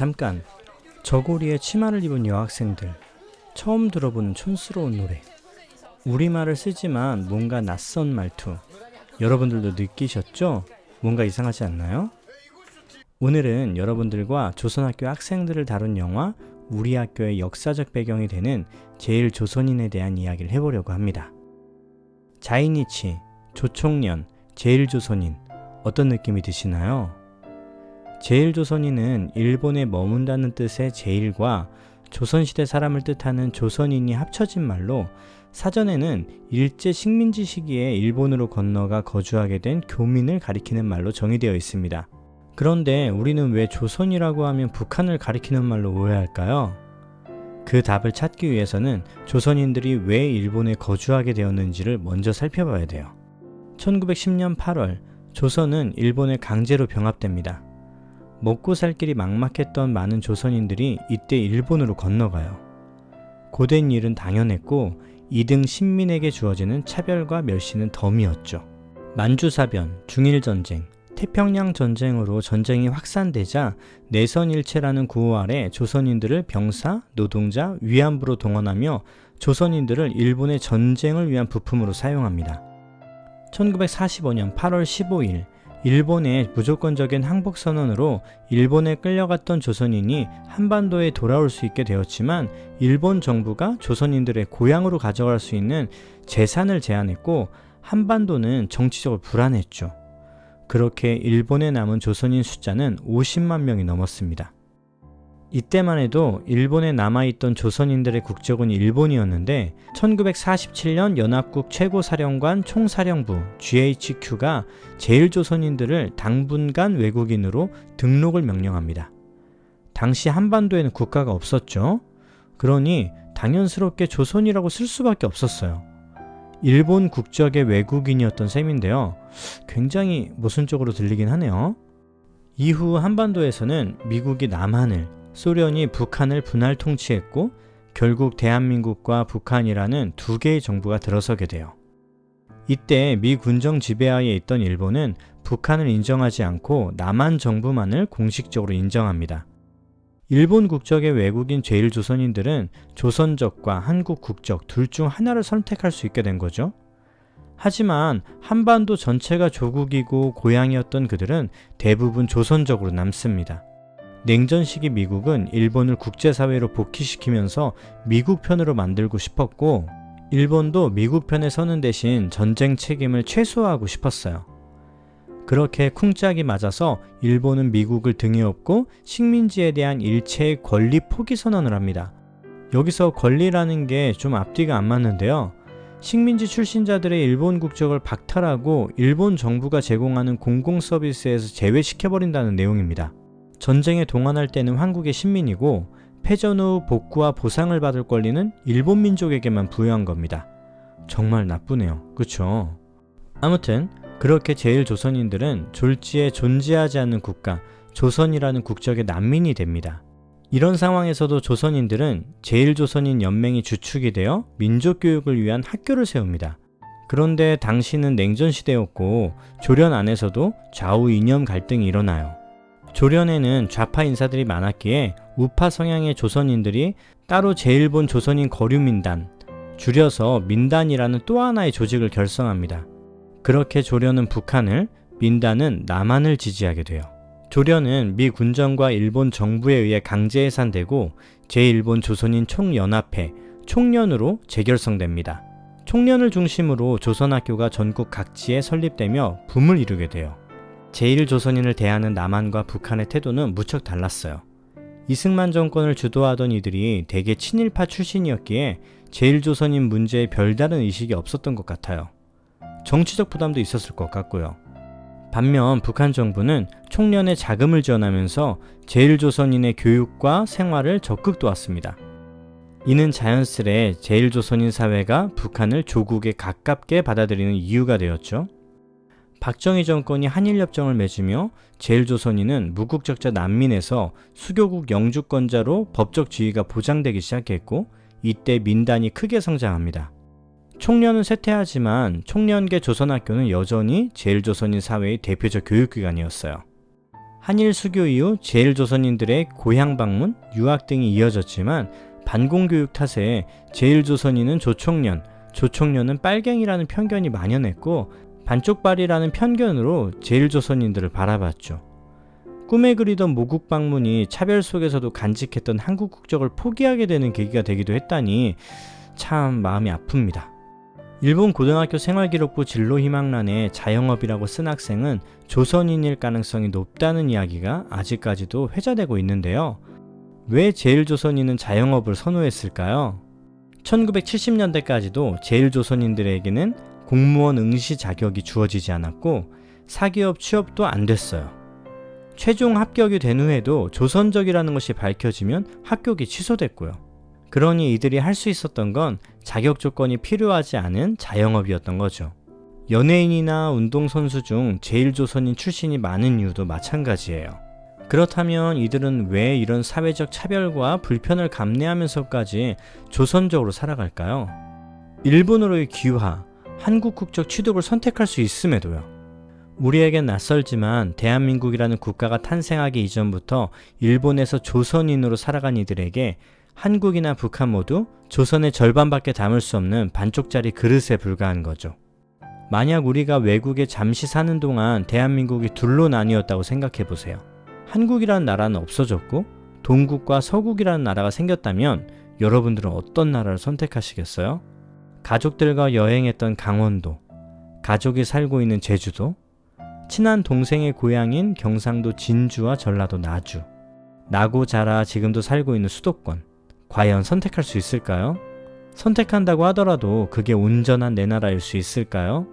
잠깐 저고리에 치마를 입은 여학생들 처음 들어보는 촌스러운 노래 우리말을 쓰지만 뭔가 낯선 말투 여러분들도 느끼셨죠? 뭔가 이상하지 않나요? 오늘은 여러분들과 조선학교 학생들을 다룬 영화 우리 학교의 역사적 배경이 되는 제일 조선인에 대한 이야기를 해보려고 합니다. 자이니치, 조총련, 제일 조선인 어떤 느낌이 드시나요? 제일 조선인은 일본에 머문다는 뜻의 제일과 조선시대 사람을 뜻하는 조선인이 합쳐진 말로 사전에는 일제 식민지 시기에 일본으로 건너가 거주하게 된 교민을 가리키는 말로 정의되어 있습니다. 그런데 우리는 왜 조선이라고 하면 북한을 가리키는 말로 오해할까요? 그 답을 찾기 위해서는 조선인들이 왜 일본에 거주하게 되었는지를 먼저 살펴봐야 돼요. 1910년 8월, 조선은 일본에 강제로 병합됩니다. 먹고 살 길이 막막했던 많은 조선인들이 이때 일본으로 건너가요. 고된 일은 당연했고 2등 신민에게 주어지는 차별과 멸시는 덤이었죠. 만주사변, 중일전쟁, 태평양 전쟁으로 전쟁이 확산되자 내선일체라는 구호 아래 조선인들을 병사, 노동자, 위안부로 동원하며 조선인들을 일본의 전쟁을 위한 부품으로 사용합니다. 1945년 8월 15일 일본의 무조건적인 항복 선언으로 일본에 끌려갔던 조선인이 한반도에 돌아올 수 있게 되었지만 일본 정부가 조선인들의 고향으로 가져갈 수 있는 재산을 제한했고 한반도는 정치적으로 불안했죠. 그렇게 일본에 남은 조선인 숫자는 50만 명이 넘었습니다. 이때만 해도 일본에 남아있던 조선인들의 국적은 일본이었는데 1947년 연합국 최고사령관 총사령부 GHQ가 제일조선인들을 당분간 외국인으로 등록을 명령합니다. 당시 한반도에는 국가가 없었죠. 그러니 당연스럽게 조선이라고 쓸 수밖에 없었어요. 일본 국적의 외국인이었던 셈인데요. 굉장히 모순적으로 들리긴 하네요. 이후 한반도에서는 미국이 남한을, 소련이 북한을 분할 통치했고 결국 대한민국과 북한이라는 두 개의 정부가 들어서게 돼요. 이때 미 군정 지배하에 있던 일본은 북한을 인정하지 않고 남한 정부만을 공식적으로 인정합니다. 일본 국적의 외국인 제일조선인들은 조선적과 한국 국적 둘 중 하나를 선택할 수 있게 된 거죠. 하지만 한반도 전체가 조국이고 고향이었던 그들은 대부분 조선적으로 남습니다. 냉전 시기 미국은 일본을 국제사회로 복귀시키면서 미국 편으로 만들고 싶었고, 일본도 미국 편에 서는 대신 전쟁 책임을 최소화하고 싶었어요. 그렇게 쿵짝이 맞아서 일본은 미국을 등에 업고 식민지에 대한 일체의 권리 포기 선언을 합니다. 여기서 권리라는 게 좀 앞뒤가 안 맞는데요. 식민지 출신자들의 일본 국적을 박탈하고 일본 정부가 제공하는 공공 서비스에서 제외시켜버린다는 내용입니다. 전쟁에 동원할 때는 한국의 신민이고 패전 후 복구와 보상을 받을 권리는 일본 민족에게만 부여한 겁니다. 정말 나쁘네요. 그쵸? 아무튼 그렇게 제일 조선인들은 졸지에 존재하지 않는 국가, 조선이라는 국적의 난민이 됩니다. 이런 상황에서도 조선인들은 제일조선인 연맹이 주축이 되어 민족교육을 위한 학교를 세웁니다. 그런데 당시는 냉전시대였고 조련 안에서도 좌우 이념 갈등이 일어나요. 조련에는 좌파 인사들이 많았기에 우파 성향의 조선인들이 따로 제일본 조선인 거류민단, 줄여서 민단이라는 또 하나의 조직을 결성합니다. 그렇게 조련은 북한을, 민단은 남한을 지지하게 돼요. 조련은 미 군정과 일본 정부에 의해 강제 해산되고 제1본 조선인 총연합회, 총련으로 재결성됩니다. 총련을 중심으로 조선학교가 전국 각지에 설립되며 붐을 이루게 돼요. 제1조선인을 대하는 남한과 북한의 태도는 무척 달랐어요. 이승만 정권을 주도하던 이들이 대개 친일파 출신이었기에 제1조선인 문제에 별다른 의식이 없었던 것 같아요. 정치적 부담도 있었을 것 같고요. 반면 북한 정부는 총련에 자금을 지원하면서 제1조선인의 교육과 생활을 적극 도왔습니다. 이는 자연스레 제1조선인 사회가 북한을 조국에 가깝게 받아들이는 이유가 되었죠. 박정희 정권이 한일협정을 맺으며 제1조선인은 무국적자 난민에서 수교국 영주권자로 법적 지위가 보장되기 시작했고 이때 민단이 크게 성장합니다. 총련은 쇠퇴하지만 총련계 조선학교는 여전히 제일조선인 사회의 대표적 교육기관이었어요. 한일 수교 이후 제일조선인들의 고향 방문, 유학 등이 이어졌지만 반공교육 탓에 제일조선인은 조총련, 조총련은 빨갱이라는 편견이 만연했고 반쪽발이라는 편견으로 제일조선인들을 바라봤죠. 꿈에 그리던 모국 방문이 차별 속에서도 간직했던 한국 국적을 포기하게 되는 계기가 되기도 했다니 참 마음이 아픕니다. 일본 고등학교 생활기록부 진로희망란에 자영업이라고 쓴 학생은 조선인일 가능성이 높다는 이야기가 아직까지도 회자되고 있는데요. 왜 제일조선인은 자영업을 선호했을까요? 1970년대까지도 제일조선인들에게는 공무원 응시 자격이 주어지지 않았고 사기업 취업도 안 됐어요. 최종 합격이 된 후에도 조선적이라는 것이 밝혀지면 합격이 취소됐고요. 그러니 이들이 할 수 있었던 건 자격 조건이 필요하지 않은 자영업이었던 거죠. 연예인이나 운동선수 중 제일조선인 출신이 많은 이유도 마찬가지예요. 그렇다면 이들은 왜 이런 사회적 차별과 불편을 감내하면서까지 조선적으로 살아갈까요? 일본으로의 귀화, 한국 국적 취득을 선택할 수 있음에도요. 우리에겐 낯설지만 대한민국이라는 국가가 탄생하기 이전부터 일본에서 조선인으로 살아간 이들에게 한국이나 북한 모두 조선의 절반밖에 담을 수 없는 반쪽짜리 그릇에 불과한 거죠. 만약 우리가 외국에 잠시 사는 동안 대한민국이 둘로 나뉘었다고 생각해 보세요. 한국이라는 나라는 없어졌고 동국과 서국이라는 나라가 생겼다면 여러분들은 어떤 나라를 선택하시겠어요? 가족들과 여행했던 강원도, 가족이 살고 있는 제주도, 친한 동생의 고향인 경상도 진주와 전라도 나주, 나고 자라 지금도 살고 있는 수도권, 과연 선택할 수 있을까요? 선택한다고 하더라도 그게 온전한 내 나라일 수 있을까요?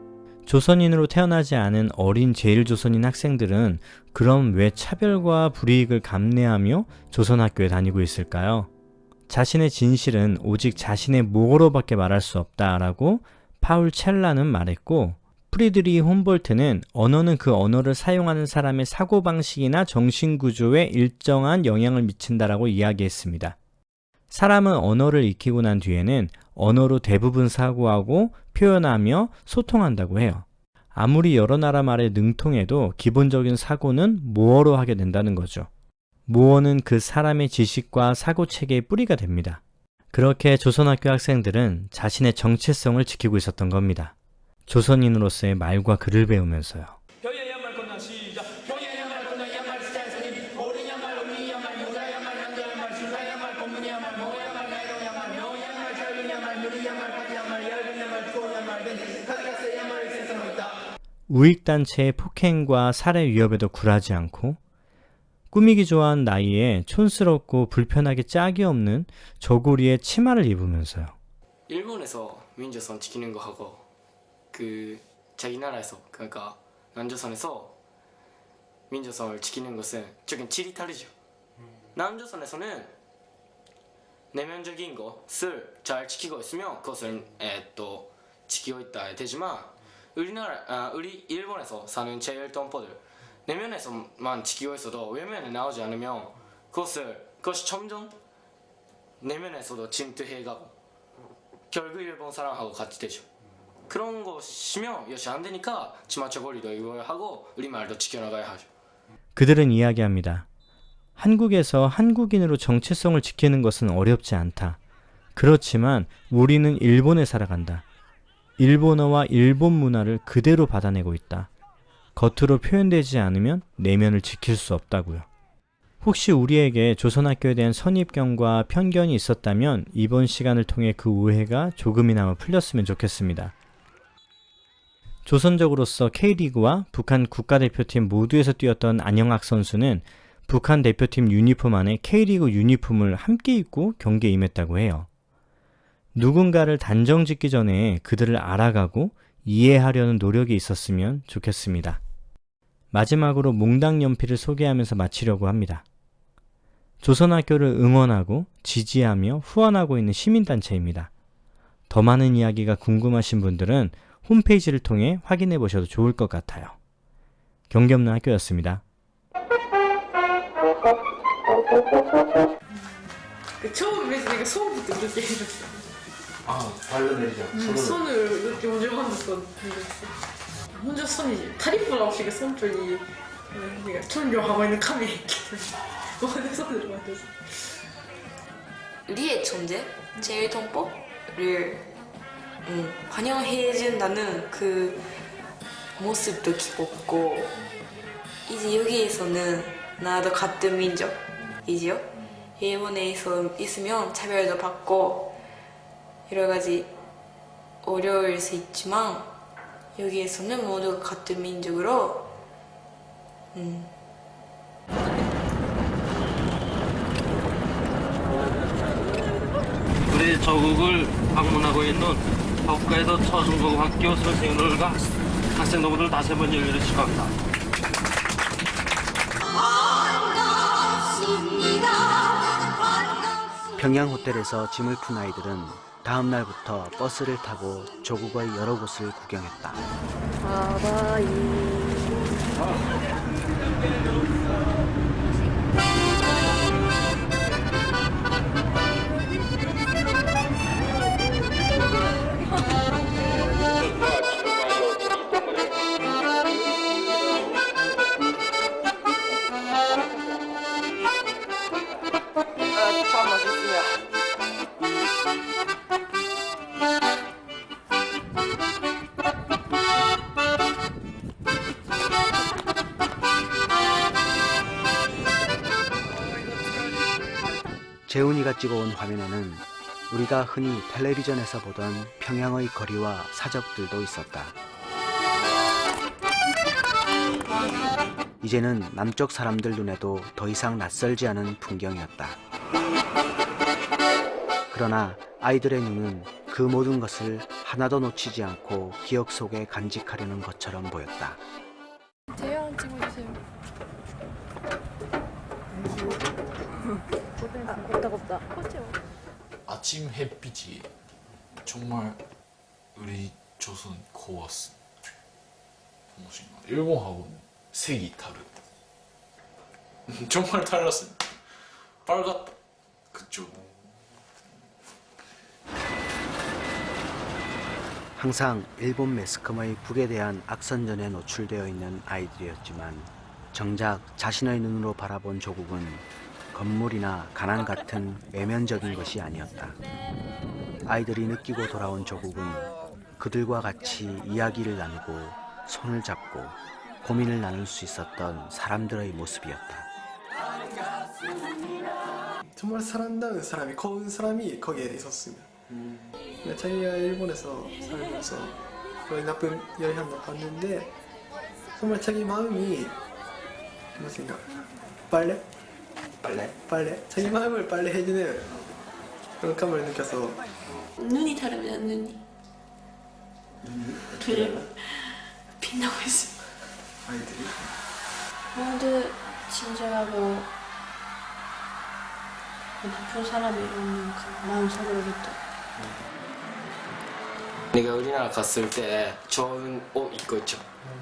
조선인으로 태어나지 않은 어린 제일조선인 학생들은 그럼 왜 차별과 불이익을 감내하며 조선학교에 다니고 있을까요? 자신의 진실은 오직 자신의 목으로밖에 말할 수 없다라고 파울 첼라는 말했고 프리드리 홈볼트는 언어는 그 언어를 사용하는 사람의 사고방식이나 정신구조에 일정한 영향을 미친다라고 이야기했습니다. 사람은 언어를 익히고 난 뒤에는 언어로 대부분 사고하고 표현하며 소통한다고 해요. 아무리 여러 나라 말에 능통해도 기본적인 사고는 모어로 하게 된다는 거죠. 모어는 그 사람의 지식과 사고 체계의 뿌리가 됩니다. 그렇게 조선학교 학생들은 자신의 정체성을 지키고 있었던 겁니다. 조선인으로서의 말과 글을 배우면서요. 우익단체의 폭행과 살해 위협에도 굴하지 않고 꾸미기 좋아한 나이에 촌스럽고 불편하게 짝이 없는 저고리의 치마를 입으면서요. 일본에서 민조선 지키는 거 하고 그 자기 나라에서 그러니까 남조선에서 민조선을 지키는 것은 조금 질이 다르죠. 남조선에서는 내면적인 것을 잘 지키고 있으면 그것을 에또 지키고 있다 되지만 우리나라 아, 우리 일본에서 사는 제일 동포들 내면에서만 지키고 있어도 외면에 나오지 않으면 그것을 그것이 점점 내면에서도 침투해 가고 결국 일본 사람하고 같이 되죠. 그런 것이면 역시 안 되니까 치마처벌이도 이걸 하고 우리말도 지켜나가야 하죠. 그들은 이야기합니다. 한국에서 한국인으로 정체성을 지키는 것은 어렵지 않다. 그렇지만 우리는 일본에 살아간다. 일본어와 일본 문화를 그대로 받아내고 있다. 겉으로 표현되지 않으면 내면을 지킬 수 없다고요. 혹시 우리에게 조선학교에 대한 선입견과 편견이 있었다면 이번 시간을 통해 그 오해가 조금이나마 풀렸으면 좋겠습니다. 조선적으로서 K리그와 북한 국가대표팀 모두에서 뛰었던 안영학 선수는 북한 대표팀 유니폼 안에 K리그 유니폼을 함께 입고 경기에 임했다고 해요. 누군가를 단정 짓기 전에 그들을 알아가고 이해하려는 노력이 있었으면 좋겠습니다. 마지막으로 몽당 연필을 소개하면서 마치려고 합니다. 조선학교를 응원하고 지지하며 후원하고 있는 시민단체입니다. 더 많은 이야기가 궁금하신 분들은 홈페이지를 통해 확인해 보셔도 좋을 것 같아요. 경기 없는 학교였습니다. 그 처음에 내가 처음부터 그렇게 해줬어. 아 발로 내리자 음, 손을 이렇게 만졌던 그랬어. 혼자 손이 다리뿐 없이 그 손줄이 그러니까 천룡하고 있는 있기 때문에. 손으로 만들어서. 우리의 존재, 제일 통보를 음, 환영해준다는 그 모습도 기뻤고 이제 여기에서는 나도 같은 민족이지요. 일본에서 있으면 차별도 받고 여러 가지 어려울 수 있지만 여기에서는 모두 같은 민족으로. 음, 우리 저국을 방문하고 있는 덕가에서 초중고등학교 선생님들과 학생들을 다시 한번 열렬히 축하합니다. 평양 호텔에서 짐을 푼 아이들은 다음 날부터 버스를 타고 조국의 여러 곳을 구경했다. 재훈이가 찍어온 화면에는 우리가 흔히 텔레비전에서 보던 평양의 거리와 사적들도 있었다. 이제는 남쪽 사람들 눈에도 더 이상 낯설지 않은 풍경이었다. 그러나 아이들의 눈은 그 모든 것을 하나도 놓치지 않고 기억 속에 간직하려는 것처럼 보였다. 대형 찍어주세요. 아, 곱다 곱다. 아침 햇빛이 정말 우리 조선 것 같아. 일본하고는 색이 다르다. 정말 달랐어요. 빨갛다. 그쪽. 항상 일본 매스컴의 북에 대한 악선전에 노출되어 있는 아이들이었지만 정작 자신의 눈으로 바라본 조국은 건물이나 가난 같은 외면적인 것이 아니었다. 아이들이 느끼고 돌아온 조국은 그들과 같이 이야기를 나누고 손을 잡고 고민을 나눌 수 있었던 사람들의 모습이었다. 정말 사랑다운 사람이 고운 사람이 거기에 있었습니다. 자기가 일본에서 살면서 그런 나쁜 여행도 봤는데 정말 자기 마음이 무슨가 빨래? 빨래? 빨래? 자기 마음을 빨래 해주는 그런 감을 느껴서 눈이 다릅니다 눈이 눈이 빛나고 있어요 아이들이 모두 친절하고 나쁜 사람이 없는 그 마음속으로부터 내가 우리나라 갔을 때 좋은 옷 입고 있죠.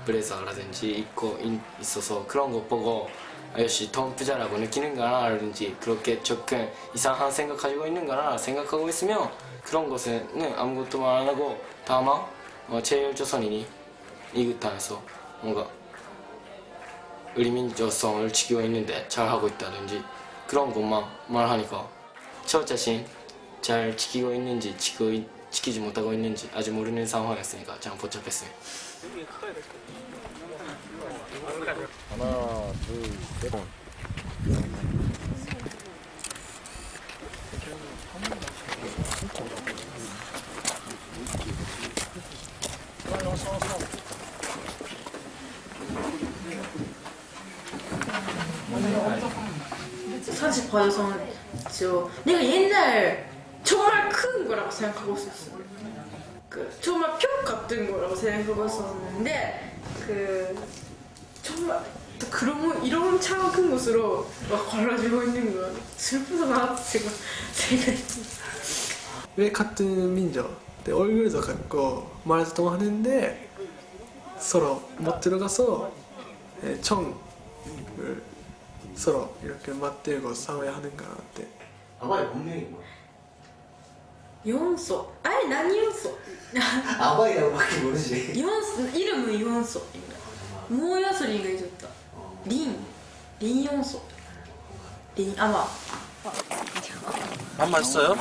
블레자라든지 입고 인- 있어서 그런 거 보고 아, 역시 돈 부자라고 느끼는가라든지 그렇게 조금 이상한 생각 가지고 있는가나 생각하고 있으면 그런 것은 아무것도 말안 하고 다만 어, 제일조선인이 이웃당에서 뭔가 우리 민족성을 지키고 있는데 잘하고 있다든지 그런 것만 말하니까 저 자신 잘 지키고 있는지 지키고 있- 지키지 못하고 있는지 아직 모르는 상황이었으니까 참 복잡했어요. 사실 봐줘서는 저 내가 옛날 정말 큰 거라고 생각하고 있었어. 그 정말 표 같은 거라고 생각하고 있었는데 그 또 그런 거- 이런 참큰 것으로 막 갈라지고 있는 거야. 슬프다 나 지금 생각했지. 왜 같은 민족 내 얼굴도 같고 말도 통하는데 서로 못 들어가서 예, 청을 서로 이렇게 맞들고 싸워야 하는가って 아바의 본명이 뭐야? 연소. 아니 난 연소. 아바이라고밖에 모르지. 연소 이름은 연소. 모야소리가 있었다. リンリン要素リンあまあ 안 맛있어요?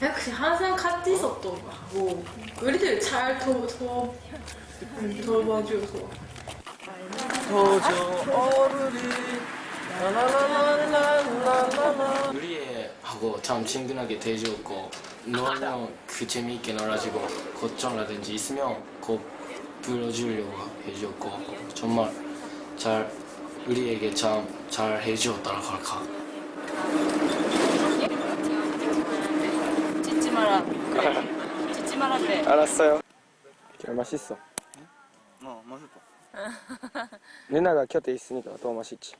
역시 항상 같이 있었던 거고 우리들 잘 도, 도, 음, 도와줘서 우리하고 참 친근하게 대해주고 너랑 그 재미있게 놀아주고 걱정라든지 있으면 꼭 불러주려고 해주고 정말 잘 우리에게 참 잘 해주었다고 할까 찢지 마라 찢지 마라 배 알았어요. 그래 맛있어. 어 맛있다. 누나가 곁에 있으니까 더 맛있지.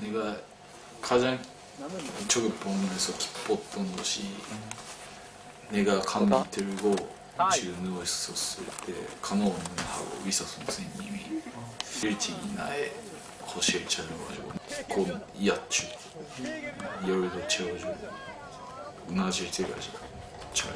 내가 가장 저거 보면서 기뻤던 것이 내가 감기 들고 지금 누워 있었을 때 간호원하고 의사 선생님이 일찍 나의 거실 찾아가지고 곧 이어주고 열도 채워주고 나아질 때까지 잘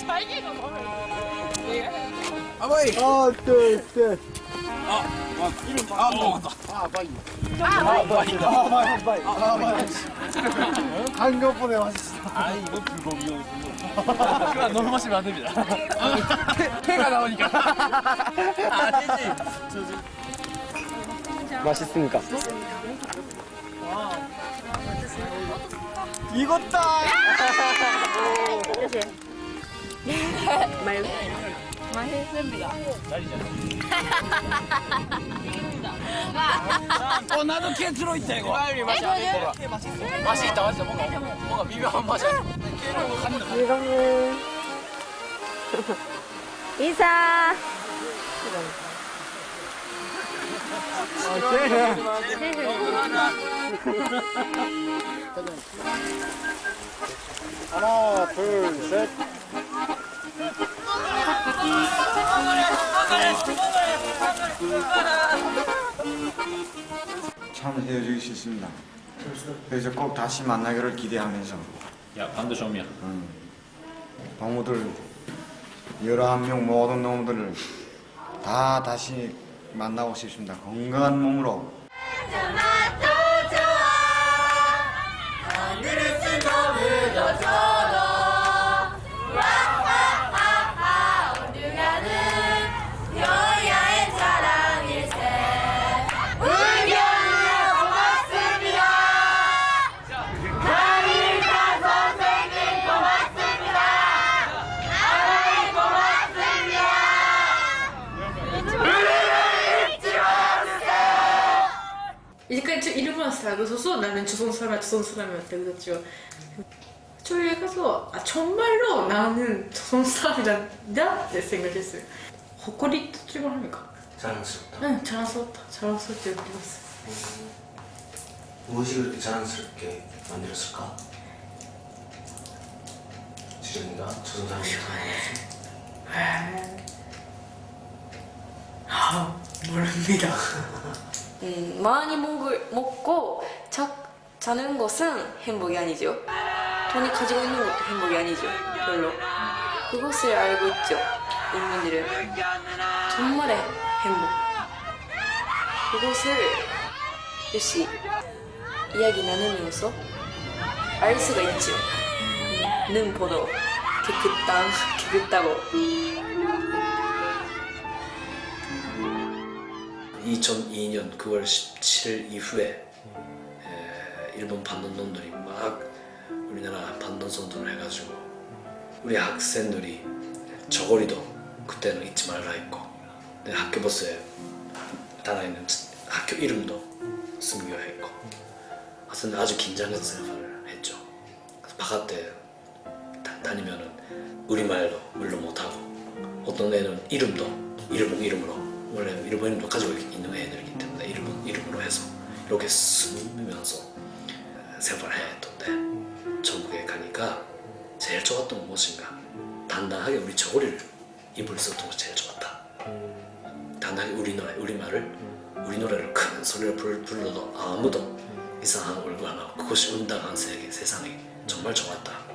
자기가 아마 이. 아, 네, 네. 아, 와, 이름 아, 맞 다. 아, 바 이. 아, 바 이. 아, 바 이. 바 이. 아, 바 이. 한꺼번에 왔 어. 아, 이거 불법이 요. 너무 마시면 안 됩니 다. 통. 맛있습니까? 익었다. 맛이 있다 맛이 있다 뭔가 뭔가 미묘한 맛이 인사. 하나, 둘, 셋. 참 헤어지기 싫습니다. 그래서 꼭 다시 만나기를 기대하면서 야 반대 좀이야. 동무들 11명 모든 놈들을 다 다시 만나고 싶습니다. 건강한 몸으로 아, 자그 선수 나는 조선사람 조선사람이었대 그랬죠. 저에 가서 아 정말로 나는 조선사람이란다? 내 생각했어요. 호거리 찍을 합니까? 자랑스럽다. 응 자랑스럽다 자랑스럽게 느꼈어요. 음, 무엇이 그렇게 자랑스럽게 만들었을까? 지정이가 조선 사람이 아 모릅니다. 음, 많이 먹을, 먹고 자, 자는 것은 행복이 아니죠. 돈이 가지고 있는 것도 행복이 아니죠. 별로. 그것을 알고 있죠. 인민들은 정말의 행복. 그것을 역시 이야기 나누면서 알 수가 있죠. 는 보도 깨끗당 깨끗다고 2002년 9월 17일 이후에 에, 일본 반don놈들이 막 우리나라 반돈 선동을 해가지고 우리 학생들이 저고리도 그때는 잊지 말라 했고 내 학교 버스에 달아있는 학교 이름도 숨겨야 했고 하여튼 아주 긴장해서 생활을 했죠. 그래서 바깥에 다, 다니면은 우리말도 물론 못하고 어떤 애는 이름도 일본 이름으로 원래 일본 이름도 가지고 있는 애들이기 때문에 일본 이름으로 해서 이렇게 쓰면서 생활을 했던데 제일 좋았던 무엇인가? 단단하게 우리 저고리를 입을 수 있었던 것이 제일 좋았다. 단단하게 우리 노래, 우리 말을 우리 노래를 큰 소리로 불, 불러도 아무도 이상한 얼굴 안 하고 그것이 운당한 세계, 세상이 정말 좋았다.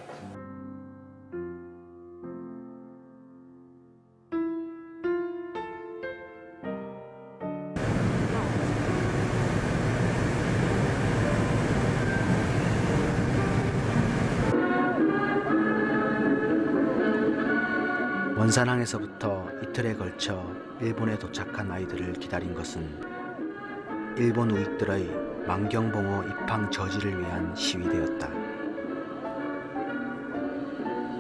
원산항에서부터 이틀에 걸쳐 일본에 도착한 아이들을 기다린 것은 일본 우익들의 만경봉호 입항 저지를 위한 시위대였다.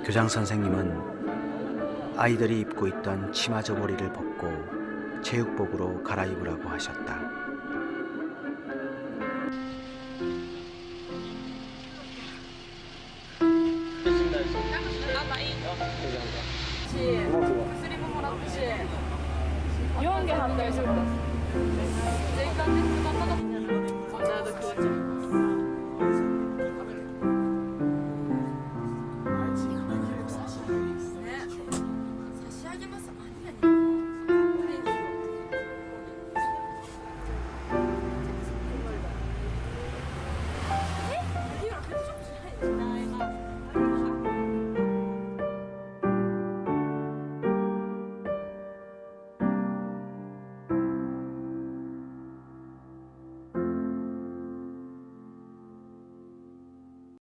교장 선생님은 아이들이 입고 있던 치마 저고리를 벗고 체육복으로 갈아입으라고 하셨다 하듯이 쓰리부모라 듯이 이런 게 한달 정도. 내일까지 그만 떠나. 전자도 그거지.